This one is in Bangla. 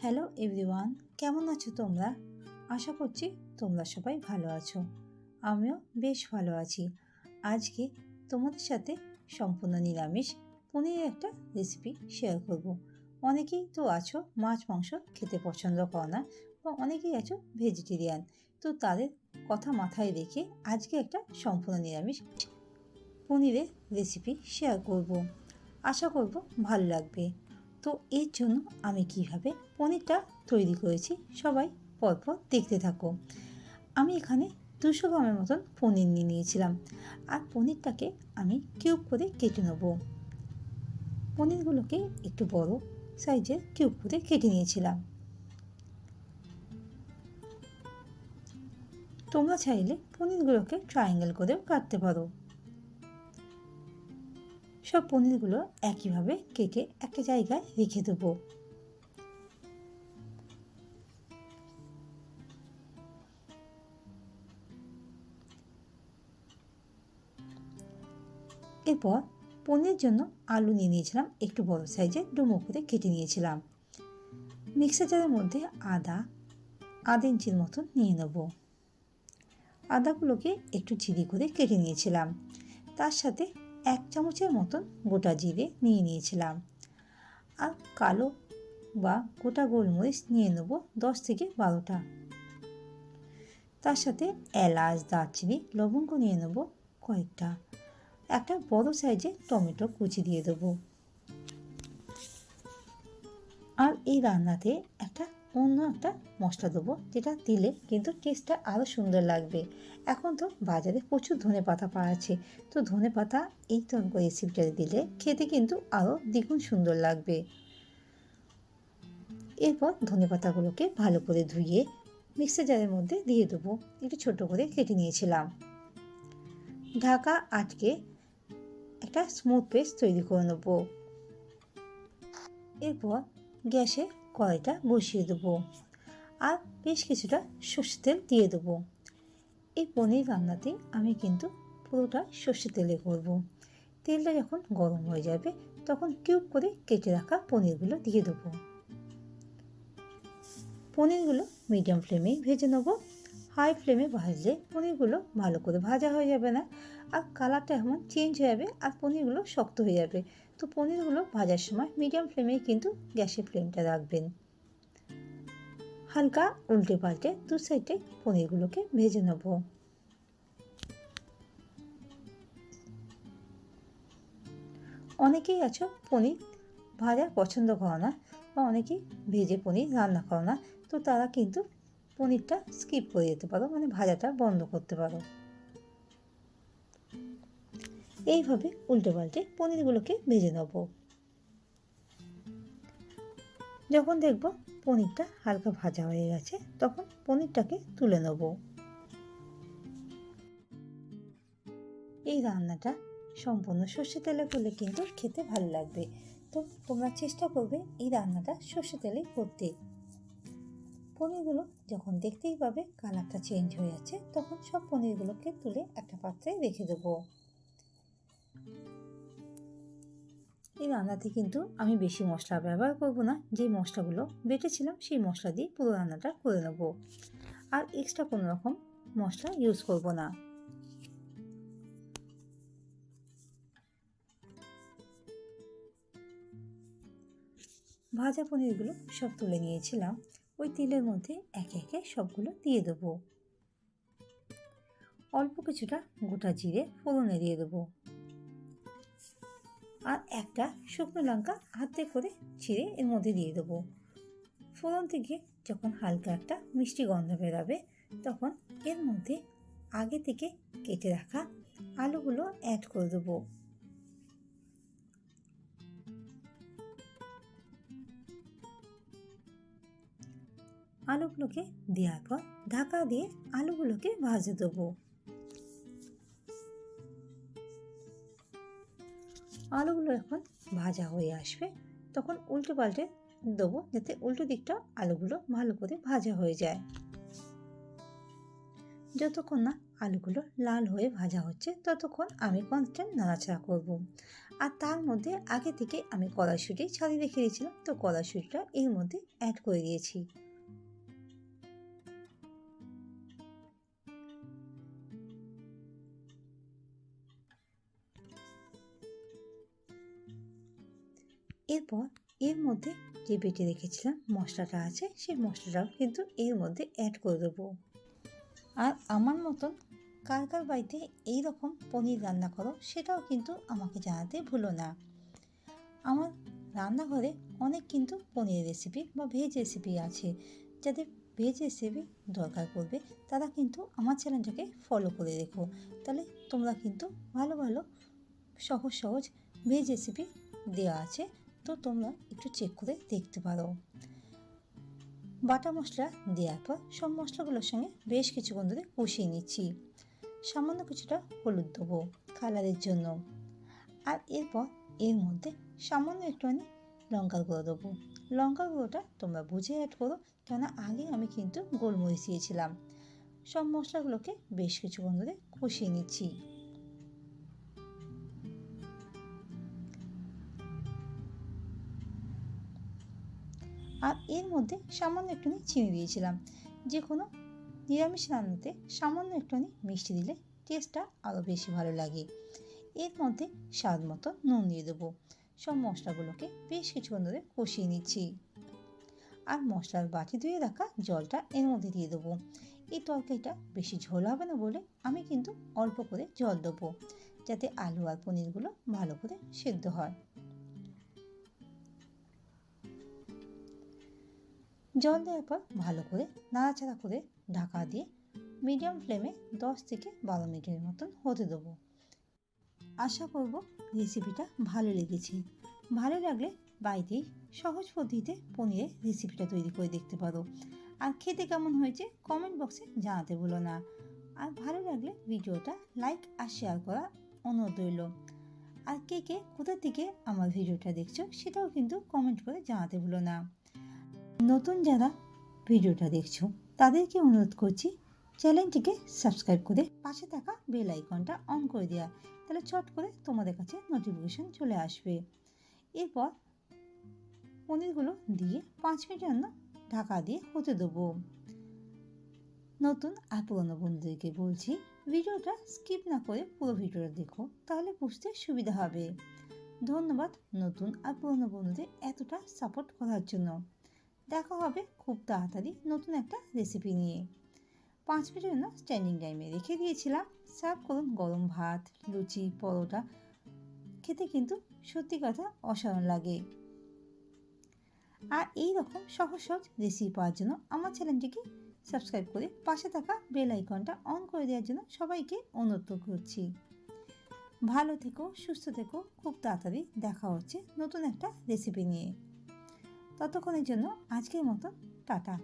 হ্যালো এভরিওয়ান কেমন আছো তোমরা? আশা করছি তোমরা সবাই ভালো আছো। আমিও বেশ ভালো আছি। আজকে তোমাদের সাথে সম্পূর্ণ নিরামিষ পনিরের একটা রেসিপি শেয়ার করব। অনেকেই তো আছো মাছ, মাংস খেতে পছন্দ করো না বা অনেকেই আছো ভেজিটেরিয়ান তো তাদের কথা মাথায় রেখে আজকে একটা সম্পূর্ণ নিরামিষ পনিরের রেসিপি শেয়ার করব। আশা করব ভালো লাগবে। তো এর জন্য আমি কীভাবে পনিরটা তৈরি করেছি সবাই পরপর দেখতে থাকো। আমি এখানে দুশো গ্রামের মতন পনির নিয়ে নিয়েছিলাম। আর পনিরটাকে আমি কিউব করে কেটে নেব। পনিরগুলোকে একটু বড় সাইজের কিউব করে কেটে নিয়েছিলাম। তোমরা চাইলে পনিরগুলোকে ট্রায়াঙ্গেল করেও কাটতে পারো। সব পনিরগুলো একইভাবে কেটে একটা জায়গায় রেখে দেবো। এরপর পনিরের জন্য আলু নিয়ে নিয়েছিলাম, একটু বড় সাইজের ডুমো করে কেটে নিয়েছিলাম। মিক্সার জারের মধ্যে আদা, আধ ইঞ্চির মতন নিয়ে নেব। আদাগুলোকে একটু চিরি করে কেটে নিয়েছিলাম। তার সাথে এক চামচের মতন গোটা জিরে নিয়ে নিয়েছিলাম। আর কালো বা গোটা গোলমরিচ নিয়ে নেব দশ থেকে বারোটা। তার সাথে এলাচ, দারচিনি, লবঙ্গ নিয়ে নেব কয়েকটা। একটা বড় সাইজে টমেটো কুচি দিয়ে দেবো। আর এই রান্নাতে একটা অন্য একটা মশলা দেবো, যেটা দিলে কিন্তু টেস্টটা আরও সুন্দর লাগবে। এখন তো বাজারে প্রচুর ধনে পাতা পাওয়া আছে তো ধনে পাতা এই তরকারি রেসিপিটা দিলে খেতে কিন্তু আরও দ্বিগুণ সুন্দর লাগবে। এরপর ধনে পাতাগুলোকে ভালো করে ধুয়ে মিক্সার জারের মধ্যে দিয়ে দেবো। একটু ছোট করে কেটে নিয়েছিলাম। ঢাকা আটকে একটা স্মুথ পেস্ট তৈরি করে নেব। এরপর গ্যাসে কড়াইটা বসিয়ে দেবো আর বেশ কিছুটা সর্ষে তেল দিয়ে দেবো। এই পনির রান্নাতে আমি কিন্তু পুরোটা সর্ষে তেলে করব। তেলটা যখন গরম হয়ে যাবে, তখন কিউব করে কেটে রাখা পনিরগুলো দিয়ে দেবো। পনিরগুলো মিডিয়াম ফ্লেমেই ভেজে নেব। হাই ফ্লেমে ভাজলে পনিরগুলো ভালো করে ভাজা হয়ে যাবে না, আর কালারটা এমন চেঞ্জ হয়ে যাবে আর পনিরগুলো শক্ত হয়ে যাবে। তো পনিরগুলো ভাজার সময় মিডিয়াম ফ্লেমেই কিন্তু গ্যাসের ফ্লেমটা রাখবেন। হালকা উল্টে পাল্টে দু সাইডে পনিরগুলোকে ভেজে নেব। অনেকেই আছো পনির ভাজা পছন্দ করো না বা অনেকেই ভেজে পনির রান্না করো না, তো তারা কিন্তু পনিরটা স্কিপ করে যেতে পারো মানে ভাজাটা বন্ধ করতে পারো। এইভাবে উল্টে পাল্টে পনিরগুলোকে ভেজে নেব। যখন দেখব পনিরটা হালকা ভাজা হয়ে গেছে, তখন পনিরটাকে তুলে নেব। এই রান্নাটা সম্পূর্ণ সর্ষে তেলে করলে কিন্তু খেতে ভালো লাগবে। তো তোমরা চেষ্টা করবে এই রান্নাটা সর্ষে তেলেই করতে। পনিরগুলো যখন দেখতেই পাবে কালারটা চেঞ্জ হয়ে যাচ্ছে তখন সব পনিরগুলোকে তুলে একটা পাত্রে রেখে দেবো। এই রান্নাতে কিন্তু আমি বেশি মশলা ব্যবহার করব না। যে মশলাগুলো বেটেছিলাম, সেই মশলা দিয়ে পুরো রান্নাটা করে নেব। আর এক্সট্রা কোনো রকম মশলা ইউজ করব না। ভাজা পনিরগুলো সব তুলে নিয়েছিলাম। ওই তেলের মধ্যে একে একে সবগুলো দিয়ে দেবো। অল্প কিছুটা গোটা জিরে ফোড়নে দিয়ে দেবো। আর একটা শুকনো লঙ্কা হাতে করে ছিঁড়ে এর মধ্যে দিয়ে দেবো। ফোড়ন থেকে যখন হালকা একটা মিষ্টি গন্ধ বেরাবে, তখন এর মধ্যে আগে থেকে কেটে রাখা আলুগুলো অ্যাড করে দেবো। আলুগুলোকে দেওয়ার পর ঢাকা দিয়ে আলুগুলোকে ভাজে দেবো। আলুগুলো এখন ভাজা হয়ে আসবে। তখন উল্টে পাল্টে দেবো যাতে উল্টো দিকটা আলুগুলো ভালো করে ভাজা হয়ে যায়। যতক্ষণ না আলুগুলো লাল হয়ে ভাজা হচ্ছে, ততক্ষণ আমি কনস্ট্যান্ট নাড়াচাড়া করব। আর তার মধ্যে আগে থেকে আমি কড়াইশুঁটি ছাড়িয়ে রেখে দিয়েছিলাম, তো কড়াইশুঁটিটা এর মধ্যে অ্যাড করে দিয়েছি। এরপর এর মধ্যে যে বেটে রেখেছিলাম মশলাটা আছে, সেই মশলাটাও কিন্তু এর মধ্যে অ্যাড করে দেবো। আর আমার মতন কার কার বাড়িতে এই রকম পনির রান্না করো, সেটাও কিন্তু আমাকে জানাতে ভুলো না। আমার রান্নাঘরে অনেক কিন্তু পনির রেসিপি বা ভেজ রেসিপি আছে, যাদের ভেজ রেসিপি দরকার পড়বে, তারা কিন্তু আমার চ্যানেলটাকে ফলো করে রেখো। তাহলে তোমরা কিন্তু ভালো ভালো সহজ সহজ ভেজ রেসিপি দেওয়া আছে তো তোমরা একটু চেক করে দেখতে পারো। বাটা মশলা দেওয়ার পর সব মশলাগুলোর সঙ্গে বেশ কিছুক্ষণ ধরে কষিয়ে নিচ্ছি। সামান্য কিছুটা হলুদ দেবো কালারের জন্য। আর এরপর এর মধ্যে সামান্য একটুখানি লঙ্কার গুঁড়ো দেবো। লঙ্কার গুঁড়োটা তোমরা বুঝে অ্যাড করো, কেননা আগে আমি কিন্তু গোলমরিচ দিয়েছিলাম। সব মশলাগুলোকে বেশ কিছুক্ষণ ধরে কষিয়ে নিচ্ছি। আর এর মধ্যে সামান্য একটুখানি চিনি দিয়েছিলাম। যে কোনো নিরামিষ রান্নাতে সামান্য একটুখানি মিষ্টি দিলে টেস্টটা আরও বেশি ভালো লাগে। এর মধ্যে স্বাদ মতো নুন দিয়ে দেবো। সব মশলাগুলোকে বেশ কিছুক্ষণ ধরে কষিয়ে নিচ্ছি। আর মশলার বাটি ধুয়ে রাখা জলটা এর মধ্যে দিয়ে দেবো। এই তরকারিটা বেশি ঝোল হবে না বলে আমি কিন্তু অল্প করে জল দেবো। যাতে আলু আর পনিরগুলো ভালো করে সেদ্ধ হয়। জল দেওয়ার পর ভালো করে নাড়াচাড়া করে ঢাকা দিয়ে মিডিয়াম ফ্লেমে দশ থেকে বারো মিনিটের মতন হতে দেবো। আশা করব রেসিপিটা ভালো লেগেছে। ভালো লাগলে বাড়িতেই সহজ পদ্ধতিতে পনিরের রেসিপিটা তৈরি করে দেখতে পারো। আর খেতে কেমন হয়েছে কমেন্ট বক্সে জানাতে ভুলো না। আর ভালো লাগলে ভিডিওটা লাইক আর শেয়ার করা অনুরোধ রইল। আর কে কে কোথা থেকে আমার ভিডিওটা দেখছ সেটাও কিন্তু কমেন্ট করে জানাতে ভুলো না। নতুন যারা ভিডিওটা দেখছ, তাদেরকে অনুরোধ করছি চ্যানেলটিকে সাবস্ক্রাইব করে পাশে থাকা বেল আইকনটা অন করে দেওয়া তাহলে চট করে তোমাদের কাছে নোটিফিকেশন চলে আসবে। এরপর পনিরগুলো দিয়ে পাঁচ মিনিট জন্য ঢাকা দিয়ে হতে দেবো। নতুন আর পুরনো বন্ধুদেরকে বলছি, ভিডিওটা স্কিপ না করে পুরো ভিডিওটা দেখো, তাহলে বুঝতে সুবিধা হবে। ধন্যবাদ নতুন আর পুরনো বন্ধুদের এতটা সাপোর্ট করার জন্য। দেখা হবে খুব তাড়াতাড়ি নতুন একটা রেসিপি নিয়ে। পাঁচ মিনিটের জন্য স্ট্যান্ডিং টাইমে রেখে দিয়েছিলাম। সার্ভ করুন গরম ভাত, লুচি, পরোটা। খেতে কিন্তু সত্যি কথা অসাধারণ লাগে। আর এই রকম সহজ সহজ রেসিপি পাওয়ার জন্য আমার চ্যানেলটিকে সাবস্ক্রাইব করে পাশে থাকা বেল আইকনটা অন করে দেওয়ার জন্য সবাইকে অনুরোধ করছি। ভালো থেকো, সুস্থ থেকো। খুব তাড়াতাড়ি দেখা হচ্ছে নতুন একটা রেসিপি নিয়ে। ততক্ষণের জন্য আজকের মতো টাটা।